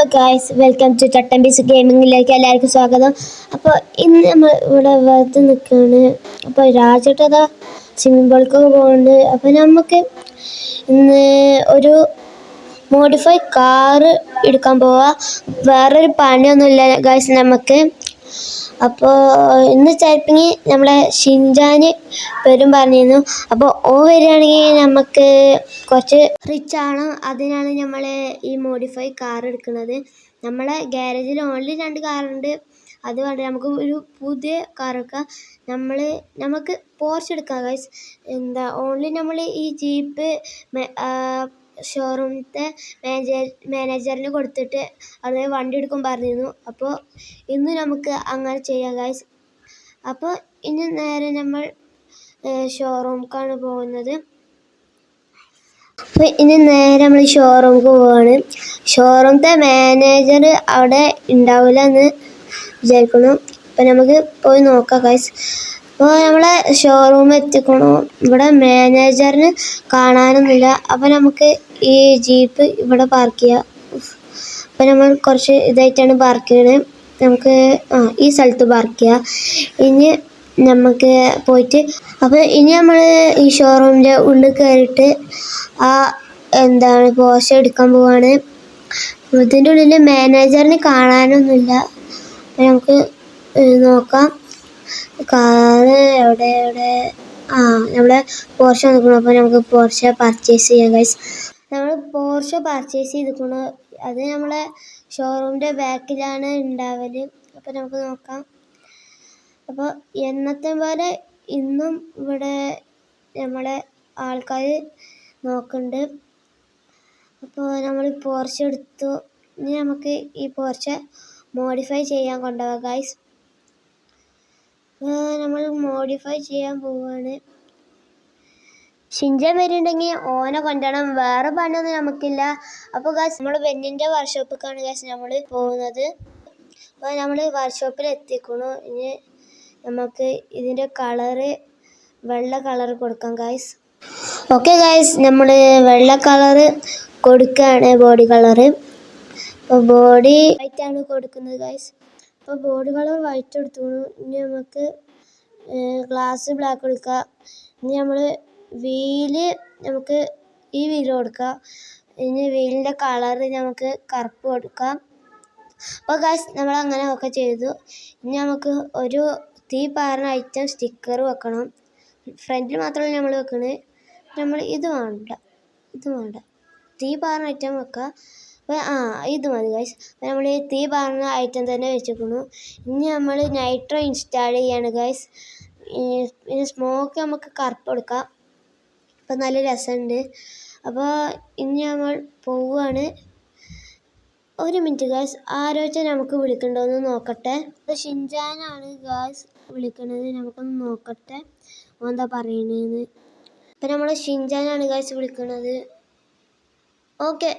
Hello guys welcome to Chattambees ഗെയിമിങ്ങിലേക്ക് എല്ലാവർക്കും സ്വാഗതം. അപ്പോൾ ഇന്ന് നമ്മൾ ഇവിടെ വെറുതെ നിൽക്കുകയാണ്. അപ്പോൾ രാജേട്ടത സ്വിമ്മിംഗ് പൂളിലേക്ക് പോകുന്നുണ്ട് അപ്പോൾ നമുക്ക് ഇന്ന് ഒരു മോഡിഫൈ കാറ് എടുക്കാൻ പോവാ. വേറൊരു പണിയൊന്നുമില്ല ഗായ്സ് നമുക്ക്. അപ്പോൾ ഇന്ന് ചിലപ്പോൾ നമ്മളെ ഷിൻജാന് പേരും പറഞ്ഞിരുന്നു. അപ്പോൾ ഓ വരികയാണെങ്കിൽ നമുക്ക് കുറച്ച് റിച്ച് ആണ്. അതിനാണ് നമ്മൾ ഈ മോഡിഫൈ കാർ എടുക്കുന്നത്. നമ്മളെ ഗ്യാരേജിൽ ഓൺലി രണ്ട് കാറുണ്ട് അത് വേണ്ട നമുക്ക് ഒരു പുതിയ കാർ എടുക്കാം. നമ്മൾ നമുക്ക് പോർച്ച് എടുക്കാം ഗൈസ് എന്താ ഓൺലി നമ്മൾ ഈ ജീപ്പ് ഷോറൂമിലത്തെ മാനേജർ മാനേജറിന് കൊടുത്തിട്ട് അവിടെ വണ്ടി എടുക്കാൻ പറഞ്ഞിരുന്നു. അപ്പോൾ ഇന്ന് നമുക്ക് അങ്ങനെ ചെയ്യാം ഗൈസ് അപ്പോൾ ഇനി നേരെ നമ്മൾ ഷോറൂമിലേക്കാണ് പോകുന്നത്. അപ്പോൾ ഇനി നേരെ നമ്മൾ ഷോറൂമിലേക്ക് പോവാണ്. ഷോറൂമിലത്തെ മാനേജർ അവിടെ ഉണ്ടാവില്ല എന്ന് വിചാരിക്കുന്നു. അപ്പോൾ നമുക്ക് പോയി നോക്കാം ഗൈസ് അപ്പോൾ നമ്മളെ ഷോറൂം എത്തിക്കണു? ഇവിടെ മാനേജറിന് കാണാനൊന്നുമില്ല. അപ്പോൾ നമുക്ക് ഈ ജീപ്പ് ഇവിടെ പാർക്ക് ചെയ്യാം. അപ്പം നമ്മൾ കുറച്ച് ഇതായിട്ടാണ് പാർക്ക് ചെയ്യണത് നമുക്ക് ആ ഈ സ്ഥലത്ത് പാർക്ക് ചെയ്യാം. ഇനി നമുക്ക് പോയിട്ട് അപ്പോൾ ഇനി നമ്മൾ ഈ ഷോറൂമിന്റെ ഉള്ളിൽ കയറിയിട്ട് ആ എന്താണ് പോസ്റ്റ് എടുക്കാൻ പോവാണ്. ഇതിന്റെ ഉള്ളിൽ മാനേജറിന് കാണാനൊന്നുമില്ല. നമുക്ക് നോക്കാം. കാറ് എവിടെ എവിടെ? ആ നമ്മളെ പോർഷ നോക്കണം അപ്പോൾ നമുക്ക് പോർഷ പർച്ചേസ് ചെയ്യാം ഗൈസ് പോർഷ പർച്ചേസ് ചെയ്തിരിക്കണം അത് നമ്മളെ ഷോറൂമിന്റെ ബാക്കിലാണ് ഉണ്ടാവൽ അപ്പോൾ നമുക്ക് നോക്കാം. അപ്പോൾ എന്നത്തെ പോലെ ഇന്നും ഇവിടെ നമ്മളെ ആൾക്കാർ നോക്കുന്നുണ്ട് അപ്പോൾ നമ്മൾ പോർച്ച എടുത്തു. ഇനി നമുക്ക് ഈ പോർച്ച മോഡിഫൈ ചെയ്യാൻ കൊണ്ടുപോകാം ഗൈസ് നമ്മൾ മോഡിഫൈ ചെയ്യാൻ പോവുകയാണ് ഷിൻജൻ വരുന്നുണ്ടെങ്കിൽ ഓനെ കൊണ്ടണം. വേറെ പണിയൊന്നും നമുക്കില്ല. അപ്പോൾ ഗാസ് നമ്മൾ ബെന്നിന്റെ വർക്ക്ഷോപ്പിലേക്കാണ് ഗാസ് നമ്മൾ പോകുന്നത്. അപ്പോൾ നമ്മൾ വർക്ക്ഷോപ്പിൽ എത്തിക്കണു ഇനി നമുക്ക് ഇതിന്റെ കളറ് വെള്ള കളർ കൊടുക്കാം ഗായ്സ് ഓക്കെ ഗായ്സ് നമ്മൾ വെള്ള കളറ് കൊടുക്കുകയാണ് ബോഡി കളറ് അപ്പോൾ ബോഡി വൈറ്റ് ആണ് കൊടുക്കുന്നത് ഗായ്സ് അപ്പോൾ ബോഡി കളർ വൈറ്റ് കൊടുത്തു ഇനി നമുക്ക് ഗ്ലാസ് ബ്ലാക്ക് കൊടുക്കാം ഇനി നമ്മൾ വീൽ നമുക്ക് ഈ വീൽ കൊടുക്കാം. ഇനി വീലിന്റെ കളറ് നമുക്ക് കറുപ്പ് കൊടുക്കാം. അപ്പോൾ ഗായ്സ് നമ്മളങ്ങനെ ഒക്കെ ചെയ്തു. ഇനി നമുക്ക് ഒരു തീ പാറുന്ന ഐറ്റം സ്റ്റിക്കർ വെക്കണം. ഫ്രണ്ടിൽ മാത്രമല്ല നമ്മൾ വെക്കണേ. നമ്മൾ ഇത് വേണ്ട. ഇത് വേണ്ട. തീ പാറുന്ന ഐറ്റം വെക്കുക അപ്പോൾ ആ ഇത് മതി ഗൈസ് അപ്പോൾ നമ്മൾ ഈ തീ പാറുന്ന ഐറ്റം തന്നെ വെച്ചിരിക്കുന്നു ഇനി നമ്മൾ നൈട്രോ ഇൻസ്റ്റാൾ ചെയ്യാണ് ഗൈസ് ഇനി സ്മോക്ക് നമുക്ക് കറുപ്പ് കൊടുക്കാം. അപ്പോൾ നല്ല രസമുണ്ട് അപ്പോൾ ഇനി നമ്മൾ പോവുകയാണ് ഒരു മിനിറ്റ് ഗായ്സ് ആരോച്ച നമുക്ക് വിളിക്കണ്ടോന്ന് നോക്കട്ടെ. ഷിൻജാനാണ് ഗായ്സ് വിളിക്കണത്. നമുക്കൊന്ന് നോക്കട്ടെ. എന്താ പറയണതെന്ന് ഇപ്പം നമ്മൾ ഷിൻജാനാണ് ഗായ്സ് വിളിക്കണത്. ഓക്കെ.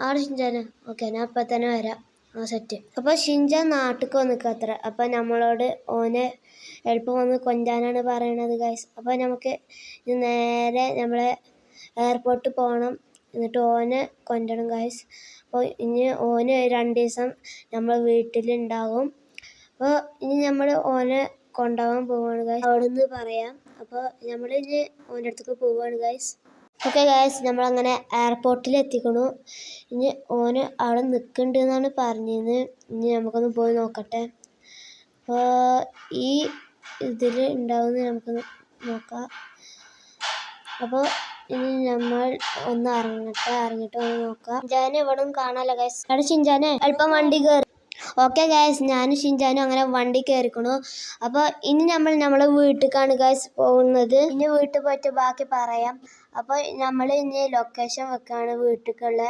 ആണ് ഷിൻജാന. ഓക്കെ ഞാൻ അപ്പം തന്നെ വരാം. ആ സെറ്റ്. അപ്പോൾ ഷിൻജാൻ നാട്ടിലേക്ക് വന്നിക്കുക അത്ര അപ്പം നമ്മളോട് ഓനെ എളുപ്പം വന്ന് കൊഞ്ചാനാണ് പറയണത് ഗൈസ് അപ്പോൾ നമുക്ക് നേരെ നമ്മളെ എയർപോർട്ടിൽ പോകണം എന്നിട്ട് ഓനെ കൊണ്ടണം ഗൈസ് അപ്പോൾ ഇനി ഓന് രണ്ട് ദിവസം നമ്മൾ വീട്ടിലുണ്ടാകും. അപ്പോൾ ഇനി നമ്മൾ ഓനെ കൊണ്ടുപോകാൻ പോവുകയാണ് ഗൈസ് അവിടെ നിന്ന് പറയാം. അപ്പോൾ നമ്മൾ ഇനി ഓന്റെ അടുത്തേക്ക് പോവുകയാണ് ഗായ്സ് ഓക്കെ ഗായ്സ് നമ്മളങ്ങനെ എയർപോർട്ടിൽ എത്തിക്കണു ഇനി ഓന് അവിടെ നിൽക്കുന്നുണ്ട് എന്നാണ് പറഞ്ഞത് ഇനി നമുക്കൊന്ന് പോയി നോക്കട്ടെ. അപ്പോൾ ഈ ഇതിൽ ഉണ്ടാവുന്ന നമുക്കൊന്ന് നോക്കാം. അപ്പോൾ ഇനി നമ്മൾ ഒന്ന് ഇറങ്ങട്ടെ ഇറങ്ങിട്ട് ഒന്ന് നോക്കാം. ഷിൻജാനെ ഇവിടെ ഒന്നും കാണാമല്ലോ ഗൈസ് അവിടെ അല്പം വണ്ടി കയറി ഓക്കെ ഗൈസ് ഞാനും ഷിൻജാനും അങ്ങനെ വണ്ടി കയറിക്കണു അപ്പോൾ ഇനി നമ്മൾ നമ്മളെ വീട്ടിലേക്കാണ് ഗൈസ് പോകുന്നത്. ഇനി വീട്ടിൽ പോയിട്ട് ബാക്കി പറയാം. അപ്പോൾ നമ്മൾ ഇനി ലൊക്കേഷൻ വെക്കുകയാണ് വീട്ടിലേക്കുള്ള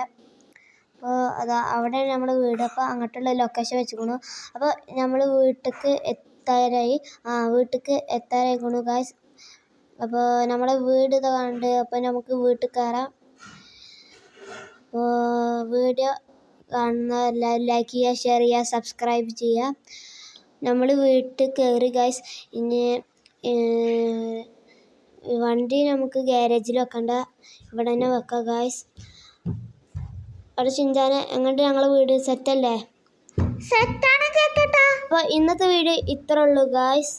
അപ്പോൾ അതാ അവിടെ നമ്മൾ വീട് അപ്പോൾ അങ്ങോട്ടുള്ള ലൊക്കേഷൻ വെച്ചിരിക്കുന്നു അപ്പോൾ നമ്മൾ വീട്ടിലേക്ക് എത്താറായി ആ വീട്ടിലേക്ക് എത്താറായിക്കണു ഗായ്സ് അപ്പോൾ നമ്മളെ വീട് ഇത് കണ്ട് അപ്പോൾ നമുക്ക് വീട്ടിൽ കയറാം അപ്പോൾ വീഡിയോ കാണുന്ന എല്ലാവരും ലൈക്ക് ചെയ്യുക ഷെയർ ചെയ്യുക സബ്സ്ക്രൈബ് ചെയ്യുക. നമ്മൾ വീട്ടിൽ കയറി ഗൈസ് ഇനി വണ്ടി നമുക്ക് ഗ്യാരേജിൽ വെക്കണ്ട. ഇവിടെ തന്നെ വെക്കാം ഗായ്സ് അവിടെ ചിന്താന എങ്ങോട്ട് ഞങ്ങളെ വീട്? സെറ്റല്ലേ സെറ്റാണ് കേട്ടോ അപ്പോൾ ഇന്നത്തെ വീഡിയോ ഇത്രേ ഉള്ളൂ ഗായ്സ്